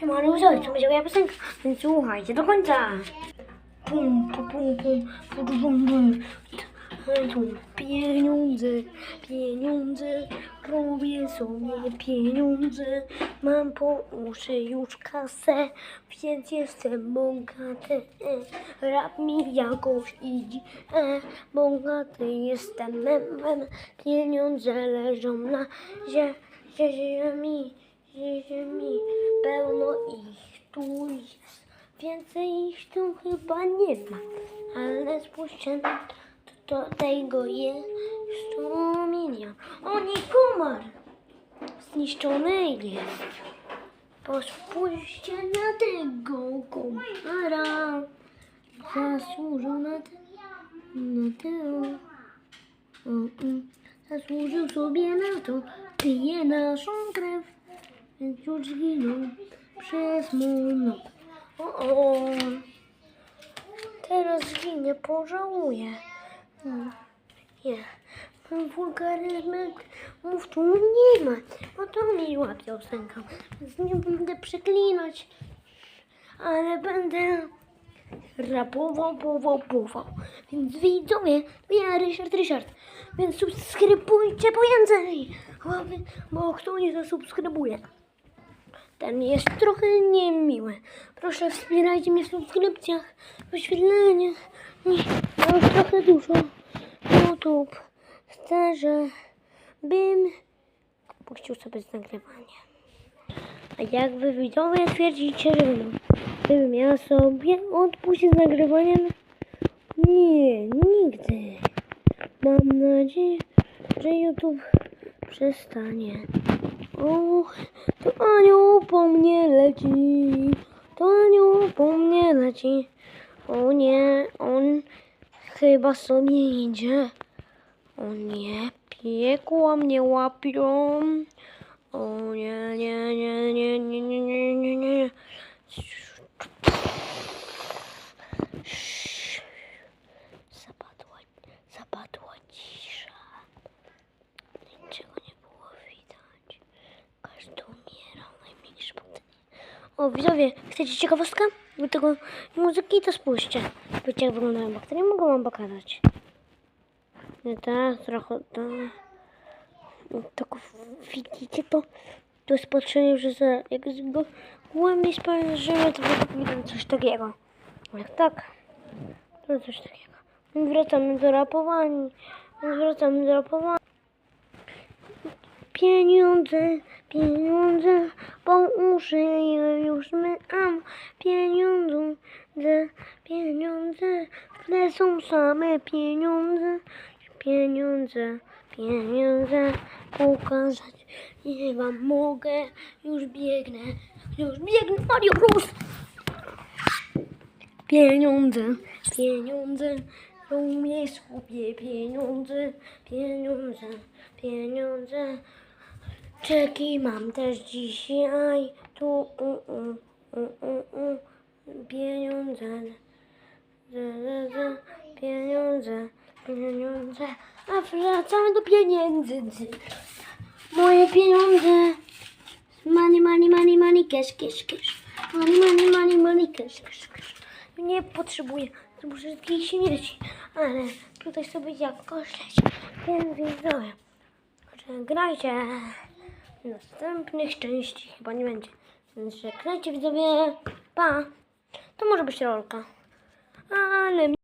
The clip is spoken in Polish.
Siemano, to będzie moja piosenka, więc słuchajcie do końca. Pum, pum, pum, pum, pum, pum, pum. Pieniądze, pieniądze, robię sobie pieniądze. Mam po uszy już kasę, więc jestem bogaty. E, Rap mi jakoś idzie, e, bogaty jestem. Em, em. Pieniądze leżą na zie, zie, ziemi, zie, ziemi. Pełno ich tu jest, więcej ich tu chyba nie ma. Ale spójrzcie na to, to tego jest sto milion. O nie, komar! Zniszczony jest. Pospójrzcie na tego komara. Zasłużył na te, na te, o, mm. Zasłużył sobie na to, pije naszą krew, więc już zginął przez moment. O, o. Teraz zginie, pożałuję. Hmm. Nie. Ten wulgaryzmy mów tu nie ma. Bo to miła piosenka. Więc nie będę przeklinać. Ale będę rapował, pował, pował. Więc widzowie, ja Ryszard, Ryszard. Więc subskrybujcie po więcej. Bo kto nie zasubskrybuje, ten jest trochę niemiły. Proszę wspierajcie mnie w subskrypcjach, wyświetleniach. Nie, mam trochę dużo. YouTube chce, żebym puścił sobie z nagrywania. A jak wy widzowie twierdzicie, żebym, żebym ja sobie odpuścił z nagrywania? Nie, nigdy. Mam nadzieję, że YouTube przestanie. O, to anioł po mnie leci. To anioł po mnie leci. O nie, on chyba sobie idzie. O nie, piekła mnie łapią. O nie, nie, nie, nie, nie, nie, nie, nie. nie. O, widzowie, chcecie ciekawostka? Do tego muzyki to spójrzcie. Wiecie jak wyglądają bakterie? Mogę wam pokazać. Nie tak, trochę tak. Tak widzicie to? To jest patrzenie, że za, jak z go głębiej spojrzymy, to widać coś takiego. Jak tak, to coś takiego. Wracamy do rapowania. Wracamy do rapowania. Pieniądze, pieniądze, po uszy je już my am. Pieniądze, pieniądze, w tle są same pieniądze. Pieniądze, pieniądze, pokazać nie wam mogę. Już biegnę, już biegnę, Mario Bros. Pieniądze, pieniądze, umie sobie pieniądze, pieniądze, pieniądze. Czeki mam też dzisiaj, tu u, u, u, u, u. pieniądze, za, za, za. pieniądze, pieniądze, a wracamy do pieniędzy. Moje pieniądze, money, money, money, money, cash, cash, cash, money, money, money, money, cash, cash, cash. Nie potrzebuję. Wszystkich śmierci, ale tutaj sobie jakoś leci, więc widzowie, grajcie następnych części chyba nie będzie. Więc żegnajcie widzowie, pa. To może być rolka, ale